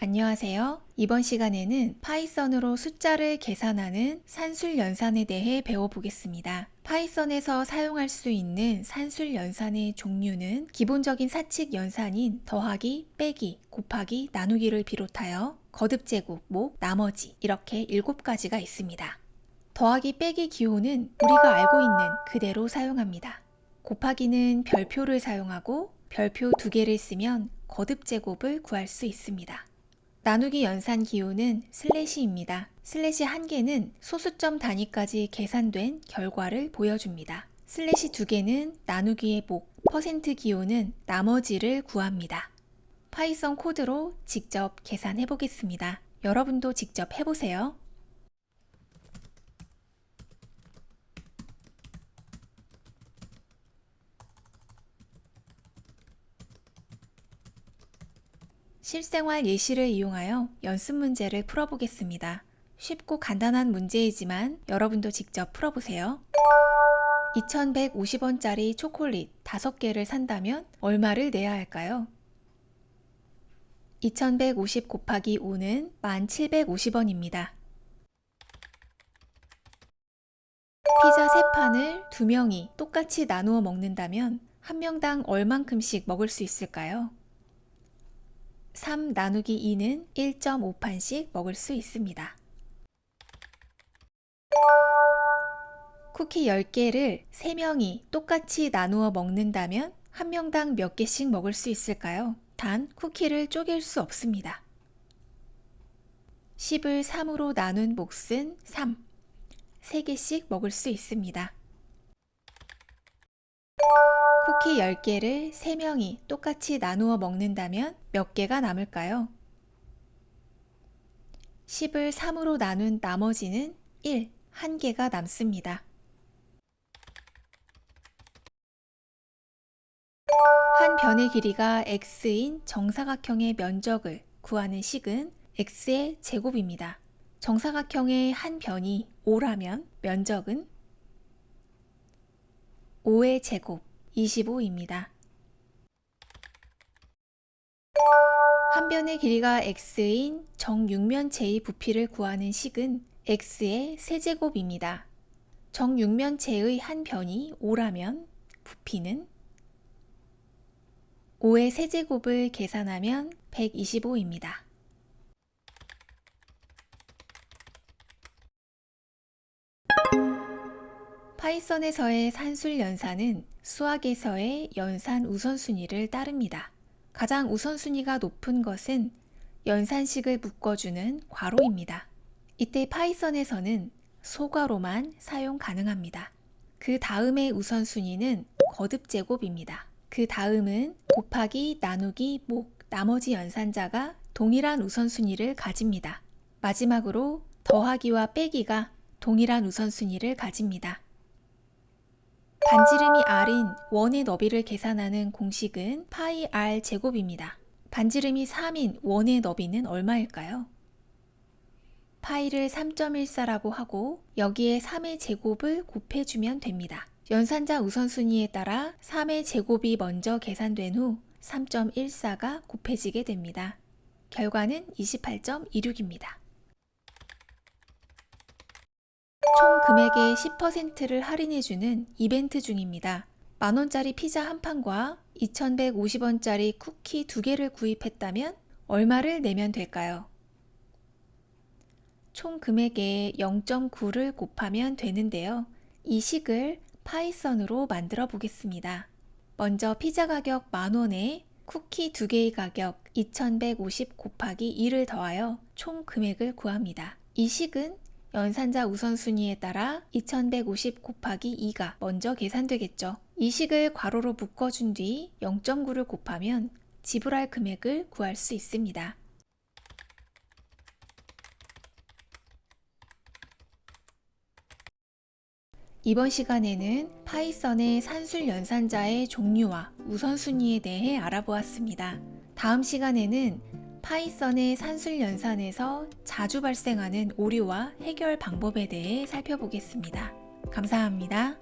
안녕하세요. 이번 시간에는 파이썬으로 숫자를 계산하는 산술 연산에 대해 배워보겠습니다. 파이썬에서 사용할 수 있는 산술 연산의 종류는 기본적인 사칙 연산인 더하기, 빼기, 곱하기, 나누기를 비롯하여 거듭 제곱, 목, 나머지 이렇게 7가지가 있습니다. 더하기, 빼기 기호는 우리가 알고 있는 그대로 사용합니다. 곱하기는 별표를 사용하고 별표 두 개를 쓰면 거듭 제곱을 구할 수 있습니다. 나누기 연산 기호는 슬래시입니다. 슬래시 한 개는 소수점 단위까지 계산된 결과를 보여줍니다. 슬래시 두 개는 나누기의 목, 퍼센트 기호는 나머지를 구합니다. 파이썬 코드로 직접 계산해 보겠습니다. 여러분도 직접 해보세요. 실생활 예시를 이용하여 연습 문제를 풀어보겠습니다. 쉽고 간단한 문제이지만 여러분도 직접 풀어보세요. 2150원짜리 초콜릿 5개를 산다면 얼마를 내야 할까요? 2150 곱하기 5는 1750원입니다. 피자 3판을 2명이 똑같이 나누어 먹는다면 한 명당 얼만큼씩 먹을 수 있을까요? 3 나누기 2는 1.5판씩 먹을 수 있습니다. 쿠키 10개를 3명이 똑같이 나누어 먹는다면 한 명당 몇 개씩 먹을 수 있을까요? 단 쿠키를 쪼갤 수 없습니다. 10을 3으로 나눈 몫은 3. 3개씩 먹을 수 있습니다. 쿠키 10개를 3명이 똑같이 나누어 먹는다면 몇 개가 남을까요? 10을 3으로 나눈 나머지는 1, 1개가 남습니다. 한 변의 길이가 x인 정사각형의 면적을 구하는 식은 x의 제곱입니다. 정사각형의 한 변이 5라면 면적은 5의 제곱 25입니다. 한 변의 길이가 x인 정육면체의 부피를 구하는 식은 x의 세제곱입니다. 정육면체의 한 변이 5라면 부피는 5의 세제곱을 계산하면 125입니다. 파이썬에서의 산술 연산은 수학에서의 연산 우선순위를 따릅니다. 가장 우선순위가 높은 것은 연산식을 묶어주는 괄호입니다. 이때 파이썬에서는 소괄호만 사용 가능합니다. 그 다음의 우선순위는 거듭 제곱입니다. 그 다음은 곱하기, 나누기, 목, 나머지 연산자가 동일한 우선순위를 가집니다. 마지막으로 더하기와 빼기가 동일한 우선순위를 가집니다. 반지름이 r인 원의 너비를 계산하는 공식은 파이 r 제곱입니다. 반지름이 3인 원의 너비는 얼마일까요? 파이를 3.14라고 하고 여기에 3의 제곱을 곱해주면 됩니다. 연산자 우선순위에 따라 3의 제곱이 먼저 계산된 후 3.14가 곱해지게 됩니다. 결과는 28.26입니다. 총 금액의 10%를 할인해주는 이벤트 중입니다. 만원짜리 피자 한 판과 2150원짜리 쿠키 두 개를 구입했다면 얼마를 내면 될까요? 총 금액의 0.9를 곱하면 되는데요. 이 식을 파이썬으로 만들어 보겠습니다. 먼저 피자 가격 만원에 쿠키 두 개의 가격 2150 곱하기 2를 더하여 총 금액을 구합니다. 이 식은 연산자 우선순위에 따라 2150 곱하기 2가 먼저 계산되겠죠. 이 식을 괄호로 묶어준 뒤 0.9를 곱하면 지불할 금액을 구할 수 있습니다. 이번 시간에는 파이썬의 산술 연산자의 종류와 우선순위에 대해 알아보았습니다. 다음 시간에는 파이썬의 산술 연산에서 자주 발생하는 오류와 해결 방법에 대해 살펴보겠습니다. 감사합니다.